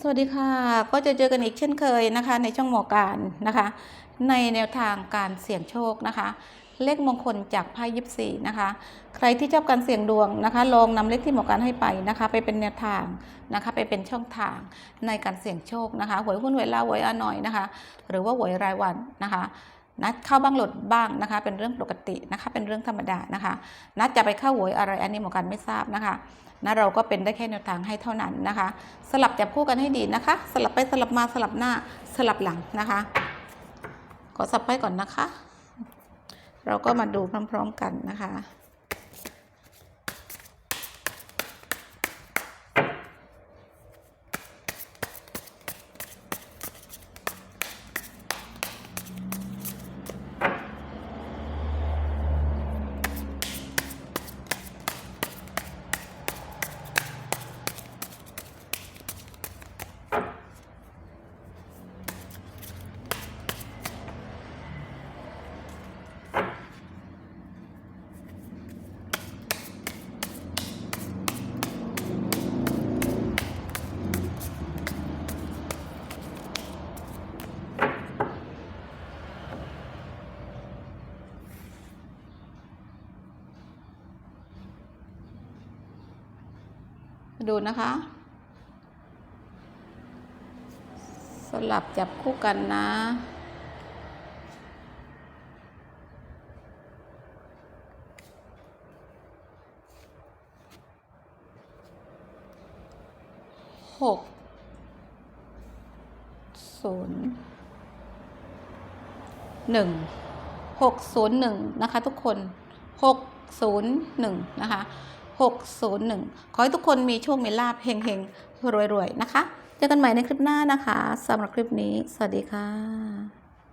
สวัสดีค่ะ ก็จะเจอกันอีกเช่นเคยนะคะ ในช่องหมอการนะคะ ในแนวทางการเสี่ยงโชคนะคะ เลขมงคลจากไพ่ยิปซีนะคะ ใครที่ชอบการเสี่ยงดวงนะคะ ลองนำเลขที่หมอการให้ไปนะคะ ไปเป็นแนวทางนะคะ ไปเป็นช่องทางในการเสี่ยงโชคนะคะหวยหุ้นหวยลาหวยอาหน่อยนะคะ หรือว่าหวยรายวันนะคะ นัดเข้าบ้างหลุดบ้างนะคะ เป็นเรื่องปกตินะคะ เป็นเรื่องธรรมดานะคะ นัดจะไปเข้าหวยอะไรอันนี้หมอการไม่ทราบนะคะนะเราก็เป็นได้แค่แนวทางให้เท่านั้นนะคะ สลับจับคู่กันให้ดีนะคะ สลับไปสลับมาสลับหน้าสลับหลังนะคะขอสับไปก่อนนะคะ เราก็มาดูพร้อม ๆกันนะคะ ดูนะคะ สลับจับคู่กันนะหกศูนย์หนึ่งหกศูนย์หนึ่งนะคะทุกคนหกศูนย์หนึ่งนะคะ หกศูนย์หนึ่งขอให้ทุกคนมีโชคมีลาภเฮงเฮงรวยรวยๆ นะคะ เจอกันใหม่ในคลิปหน้านะคะสำหรับคลิปนี้ สวัสดีค่ะ